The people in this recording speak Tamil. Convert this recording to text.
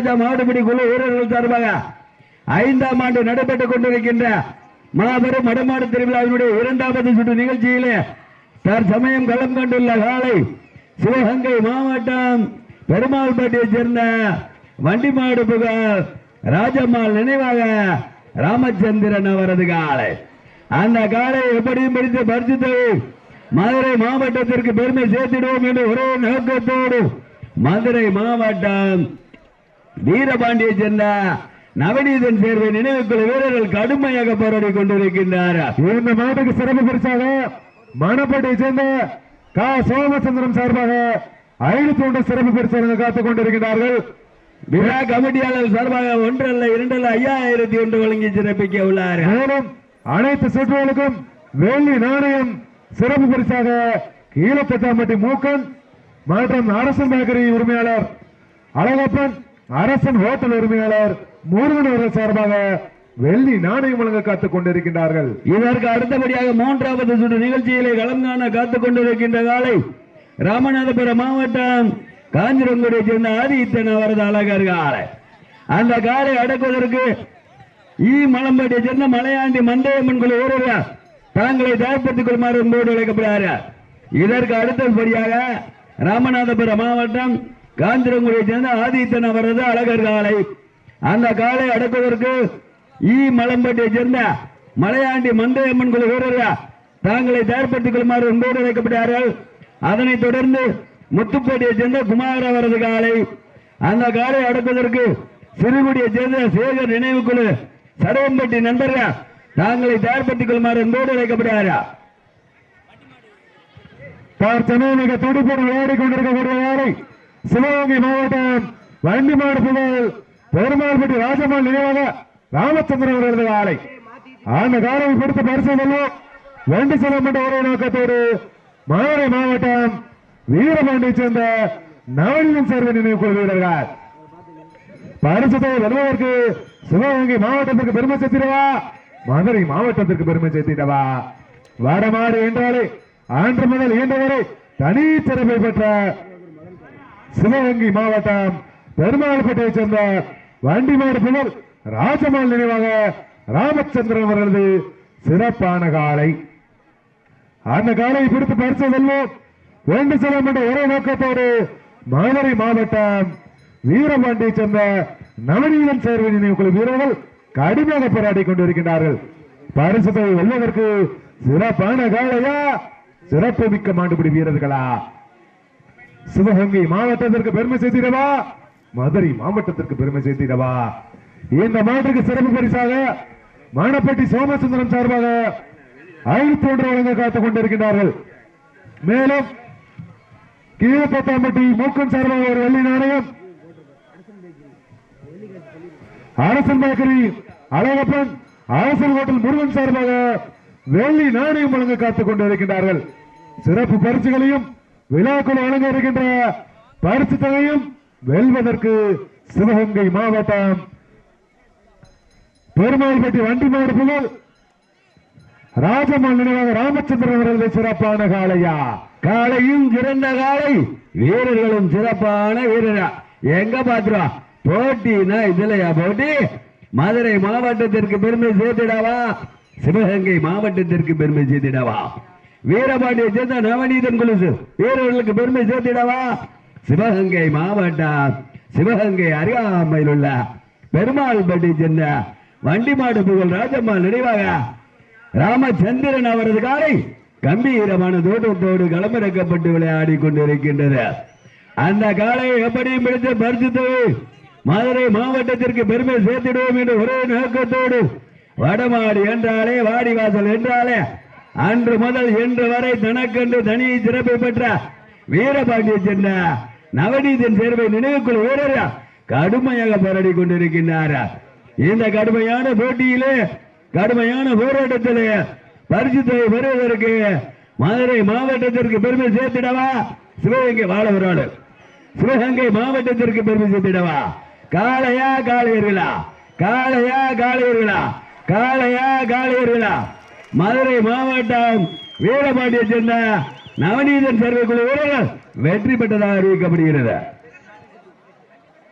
மகாராஜா மாடுபிடி குழு வீரர்கள் சார்பாக ஐந்தாம் ஆண்டு நடைபெற்றுக் கொண்டிருக்கின்ற மாபெரும் மடமாடு திருவிழாவினுடைய இரண்டாவது சுற்று நிகழ்ச்சியிலே தற்சமயம் களம் கண்டுள்ள காலை சிவகங்கை மாவட்டம் பெருமாள்பட்டியைச் சேர்ந்த வண்டிமாடு புகழ் ராஜம்மாள் நினைவாக ராமச்சந்திரன் அவரது காலை. அந்த காலை எப்படியும் பிடித்து பரிசுத்தை மதுரை மாவட்டத்திற்கு பெருமை சேர்த்திடுவோம் என்று ஒரே நோக்கத்தோடு மதுரை மாவட்டம் வீரபாண்டியை சேர்ந்த நவநீதன் சேர்வை நினைவுக்குழு வீரர்கள் கடுமையாக போராடி கொண்டிருக்கின்றார். இந்த சிறப்பு பரிசாக மணப்பட்டியை சேர்ந்த கா. சோமச்சந்திரம் சார்பாக ஐநூத்தி ஒன்று சிறப்பு பரிசாக காத்துக் கொண்டிருக்கிறார்கள் விழா கமிட்டியாளர் சார்பாக ஒன்றல்ல இரண்டல்ல ஐயாயிரத்தி ஒன்று வழங்கி சிறப்பிக்க உள்ளார். மேலும் அனைத்து சுற்றுகளுக்கும் வெள்ளி நாணயம் சிறப்பு பரிசாக கீழத்தட்டாம்பட்டி மூக்கன் மற்றும் அரசன் பேக்கரி உரிமையாளர் அழகப்பன் அரசன் ஹோட்டல் உரிமையாளர் முருகன் அவர்கள் சார்பாக வெள்ளி நாணயம் வழங்க காத்துக் கொண்டிருக்கின்றார்கள். இதற்கு அடுத்தபடியாக மூன்றாவது சுற்று நிகழ்ச்சியிலே களம் காண காத்துக் கொண்டிருக்கின்ற காலை ராமநாதபுரம் மாவட்டம் காஞ்சிரங்குடியை சேர்ந்த ஆதித்தன் அவரது அழகர் காலை. அந்த காரை அடக்குவதற்கு ஈ மலம்பட்டியை சேர்ந்த மலையாண்டி மண்டையம்மன் குழு ஊரர்கள் தாங்களை தயார்படுத்திக் கொள்ளுமாறு என்போடு அழைக்கப்படுகிறார். இதற்கு அடுத்தபடியாக ராமநாதபுரம் மாவட்டம் காந்திரங்குடியை சேர்ந்த ஆதித்தன் அவரது அழகர் காலை. அந்த காலை அடக்குவதற்கு ஈ. மலம்பட்டியை சேர்ந்த மலையாண்டி மந்தையம்மன் குழு வீரர்கள் தாங்களை தயார்படுத்திக் கொள்ளுமாறு உங்களோடு அழைக்கப்படுகிறார்கள் அதனைத் தொடர்ந்து முத்துப்பேட்டையை சேர்ந்த குமார் அவரது காலை. அந்த காலை அடக்குவதற்கு சிறுகுடியை சேர்ந்த சேகர் நினைவு குழு சடவம்பட்டி நண்பர்கள் தாங்களை தயார்படுத்திக் கொள்ளுமாறு என்போடு அழைக்கப்படுகிறார்கள் தற்சமயம் மிக துடிப்புடன் விளையாடிக் கொண்டிருக்கக்கூடிய வேலை. சிவகங்கை மாவட்டம் வண்டிமாடு புகழ் பெருமாள்பட்டி ராஜம்மாள் நினைவாக ராமச்சந்திரன் அவர்களது ஆலை. அந்த காலையை கொடுத்து பரிசு வெல்லும் வண்டி செல்லப்பட்ட என்ற ஒரே நோக்கத்தோடு மதுரை மாவட்டம் வீரபாண்டியை சேர்ந்த நவனியன் சேர்வை நினைவு குழு வீரர்கள். பரிசுத்தை வருவதற்கு சிவகங்கை மாவட்டத்திற்கு பெருமை சேர்த்திடவா? மதுரை மாவட்டத்திற்கு பெருமை சேர்த்திடவா? வடமாடு என்றாலே அன்று முதல் இயன்றவரை தனி சிறப்பை பெற்ற சிவகங்கை மாவட்டம் பெருமாள்பேட்டையை சேர்ந்த வண்டிமாடு புகழ் ராஜமால் நினைவாக ராமச்சந்திரன் அவர்களது சிறப்பான காலை. அந்த காலையை பிடித்து பரிசு செல்வோம் வேண்டு செல்லும் என்ற ஒரே நோக்கத்தோடு மதுரை மாவட்டம் வீரபாண்டியை சேர்ந்த நவநீதன் சேர்வை நினைவுக்குழு வீரர்கள் கடுமையாக போராடி கொண்டிருக்கின்றார்கள். தொகை வெல்வதற்கு சிறப்பான காலையா? சிறப்பு மிக்க மாண்டுபிடி வீரர்களா? சிவகங்கை மாவட்டத்திற்கு பெருமை சேர்த்திடவா? மதுரை மாவட்டத்திற்கு பெருமை சேர்த்திடவா? இந்த மாட்டுக்கு சிறப்பு பரிசாக மானப்பட்டி சோமசுந்தரம் சார்பாக ஐநூத்தி ஒன்று வழங்க காத்துக் கொண்டிருக்கின்றார்கள். மேலும் கீழப்பத்தாம்பட்டி மூக்கன் சார்பாக ஒரு வெள்ளி நாணயம். அரசன் பேக்கரி அழகப்பன் அரசன் ஹோட்டல் முருகன் சார்பாக வெள்ளி நாணயம் வழங்க காத்துக் கொண்டிருக்கின்றார்கள். சிறப்பு பரிசுகளையும் விழாக்குழு வழங்க இருக்கின்ற பரிசு தொகையும் வெல்வதற்கு சிவகங்கை மாவட்டம் பெருமாள்பட்டி வண்டி புகழ் ராஜம்மாள் நினைவாக ராமச்சந்திரன் அவர்களது சிறப்பான காளையா. காலையும் சிறந்த காலை வீரர்களும் சிறப்பான வீரரா. எங்க பாத்துருவா போட்டினா இதுலயா போட்டி? மதுரை மாவட்டத்திற்கு பெருமை சேர்த்திடவா? சிவகங்கை மாவட்டத்திற்கு பெருமை சேர்த்திடவா? வீரபாண்டியை சேர்ந்த நவநீதன் குலுசு. வீரர்களுக்கு பெருமை சேர்த்திடவா? சிவகங்கை மாவட்டம் சிவகங்கை அருகாமையில் உள்ள பெருமாள்பட்டி சேர்ந்த வண்டிமாடு புகழ் ராஜம்மாள் நினைவாக ராமச்சந்திரன் அவரது காலை கம்பீரமான தோட்டத்தோடு களமிறக்கப்பட்டு விளையாடி கொண்டிருக்கின்றது. அந்த காலை எப்படியும் பிடித்து பரிசுத்து மதுரை மாவட்டத்திற்கு பெருமை சேர்த்திடுவோம் என்று ஒரே நோக்கத்தோடு வடமாடி என்றாலே வாடிவாசல் என்றாலே அன்று முதல் இன்று வரை தனக்கென்று தனி சிறப்பை பெற்ற வீரபாண்டியை சேர்ந்த நவநீதன் சேர்வை நினைவுக்குள் வீரர் கடுமையாக போராடி கொண்டிருக்கின்றார். இந்த கடுமையான போட்டியிலே கடுமையான போராட்டத்திலே பரிசுத்தை பெறுவதற்கு மதுரை மாவட்டத்திற்கு பெருமை சேர்த்திடவா? சிவகங்கை வாழ சிவகங்கை மாவட்டத்திற்கு பெருமை சேர்த்திடவா? காளையா காளையர்களா? காளையா காளையர்களா? காளையா காளையர்களா? மதுரை மாவட்டம் வீரபாண்டியை சேர்ந்த நவநீதன் சர்வக்குழு வீரர்கள் வெற்றி பெற்றதாக அறிவிக்கப்படுகிறது.